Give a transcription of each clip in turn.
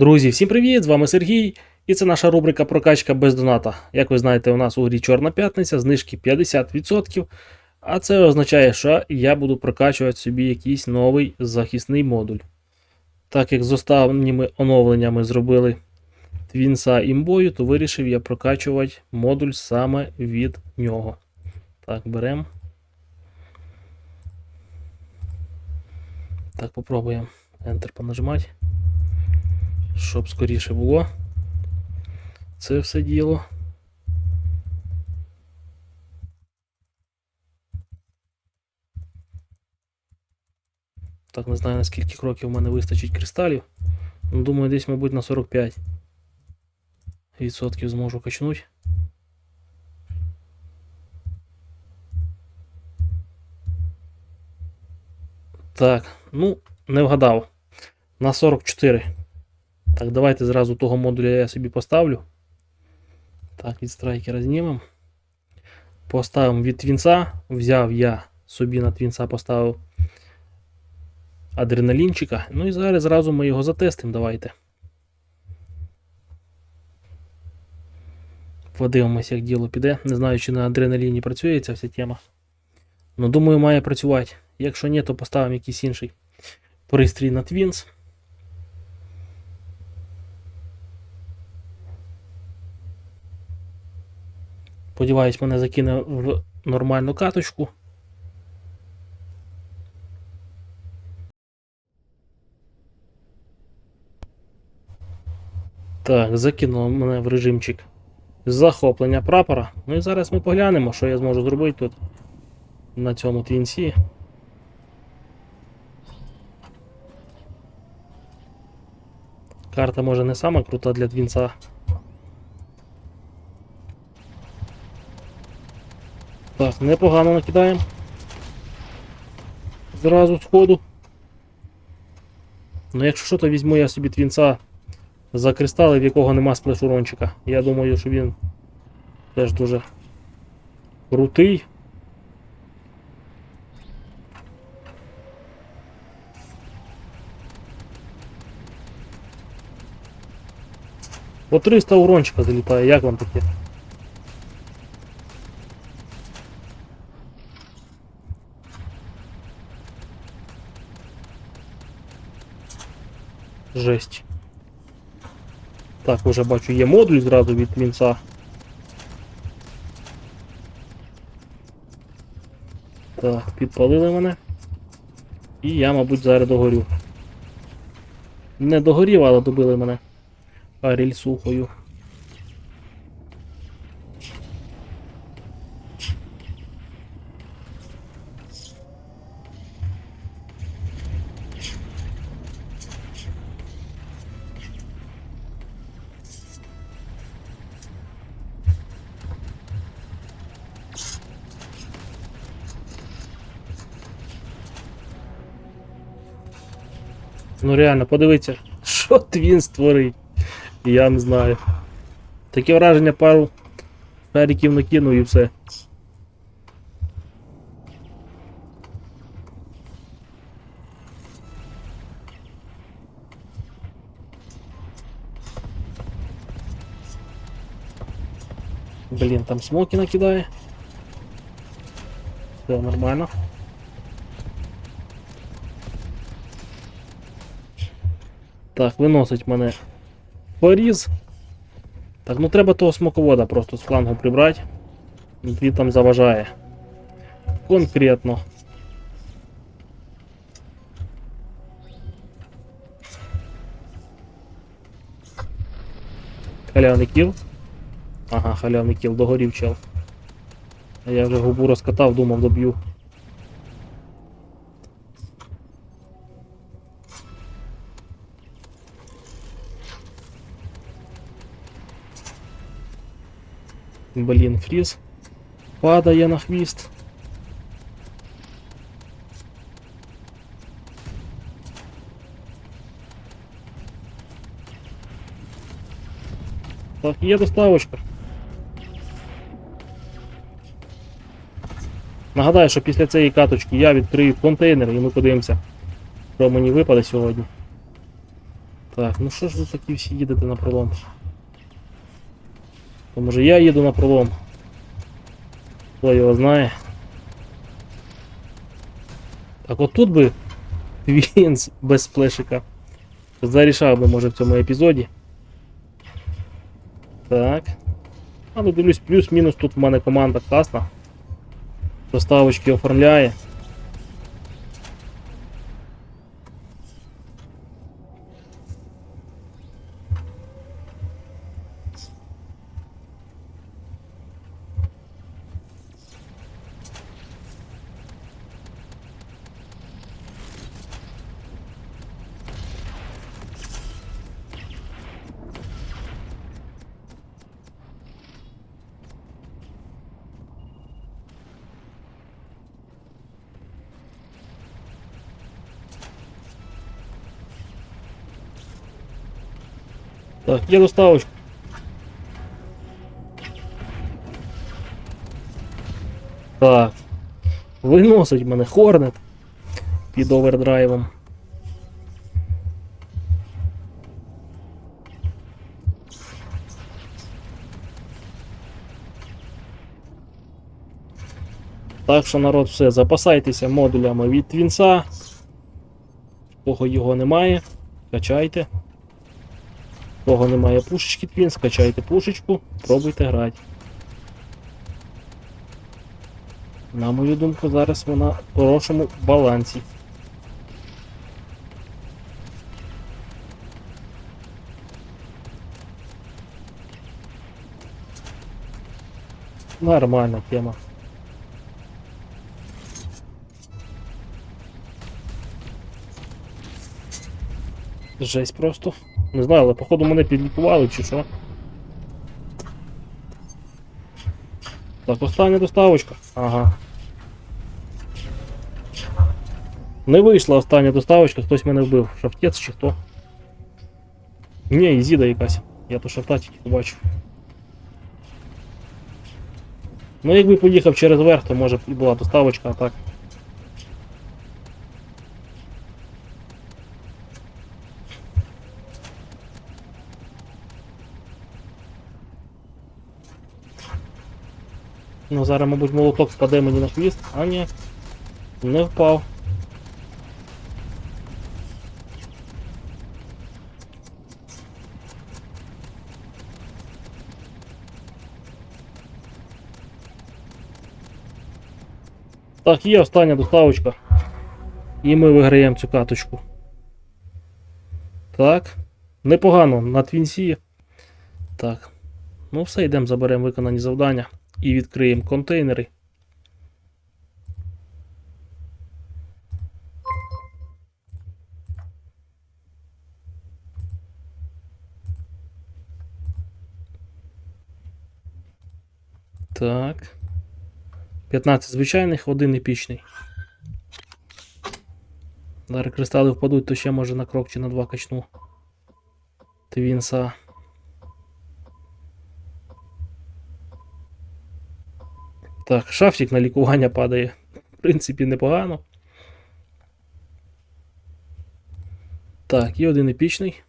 Друзі, всім привіт! З вами Сергій, і це наша рубрика Прокачка без доната. Як ви знаєте, у нас у грі Чорна п'ятниця, знижки 50%. А це означає, що я буду прокачувати собі якийсь новий захисний модуль. Так як з останніми оновленнями зробили Твінса імбою, то вирішив я прокачувати модуль саме від нього. Так, беремо. Так, попробуємо Enter понажимати щоб скоріше було. Це все діло. Так, не знаю, наскільки кроків в мене вистачить кристалів. Ну, думаю, десь, мабуть, на 45 відсотків зможу качнути. Так, ну, не вгадав. На 44. Так, давайте зразу того модуля я собі поставлю. Так, від страйкера знімемо. Поставимо від твінца. Взяв я собі на твінца поставив адреналінчика. Ну і зараз зразу ми його затестимо. Давайте. Подивимося, як діло піде. Не знаю, чи на адреналіні працює ця вся тема. Ну, думаю, має працювати. Якщо ні, то поставимо якийсь інший пристрій на твінс. Сподіваюсь, мене закине в нормальну каточку. Так, закинуло мене в режимчик захоплення прапора. Ну і зараз ми поглянемо, що я зможу зробити тут на цьому твінсі. Карта може не сама крута для твінса. Так, непогано накидаємо. Зразу сходу. Ну, якщо що, то візьму я собі твінца за кристали, в якого нема сплешурончика. Я думаю, що він теж дуже крутий. По 300 урончика залітає, як вам таке? Жесть. Так, уже бачу, є модуль зразу від мінца. Так, підпалили мене. І я, мабуть, зараз догорю. Не догорів, але добили мене арільсухою. Ну реально, подивіться, що твін створить. Я не знаю. Таке враження пару періків накинув і все. Блін, там смоки накидає. Все нормально. Так, виносить мене поріз. Так, ну треба того смоковода просто з флангу прибрати. Він там заважає. Конкретно. Халявний кіл. Ага, халявний кіл, догорів чел. Я вже губу розкатав, думав доб'ю. Блін, фріз. Падає на хвіст. Так, є доставочка. Нагадаю, що після цієї каточки я відкрию контейнер і ми подивимося, що мені випаде сьогодні. Так, ну що ж ви такі всі їдете на пролом? То може я їду на пролом? Хто його знає? Так от тут би він без сплешика зарішав би, може, в цьому епізоді. Так. А ну дивлюсь, плюс-мінус тут в мене команда класна. Доставочки оформляє. Так, є доставочка. Так. Виносить мене Хорнет під овердрайвом. Так що народ, все, запасайтеся модулями від Твінса. Кого його немає, качайте. Кого немає пушечки Твінс, качайте пушечку, пробуйте грати. На мою думку, зараз вона в хорошому балансі. Нормальна тема. Жесть просто. Не знаю, але походу мене підлікували чи що. Так, остання доставочка. Ага. Не вийшла остання доставочка, хтось мене вбив. Шафтець чи хто? Ні, Ізіда якась. Я то шафта тільки побачив. Ну, якби поїхав через верх, то може була доставочка, а так. Ну, зараз, мабуть, молоток впаде мені на хвіст, а ні. Не впав. Так, є остання доставочка. І ми виграємо цю каточку. Так. Непогано на твінсі. Так. Ну все, йдемо, заберемо виконані завдання і відкриємо контейнери. Так. 15 звичайних, один епічний. Зараз кристали впадуть, то ще може на крок чи на два качну. Твінса. Так, шафтик на лікування падає. В принципі, непогано. Так, і один епічний.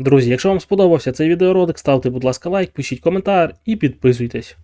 Друзі, якщо вам сподобався цей відеоролик, ставте, будь ласка, лайк, пишіть коментар і підписуйтесь.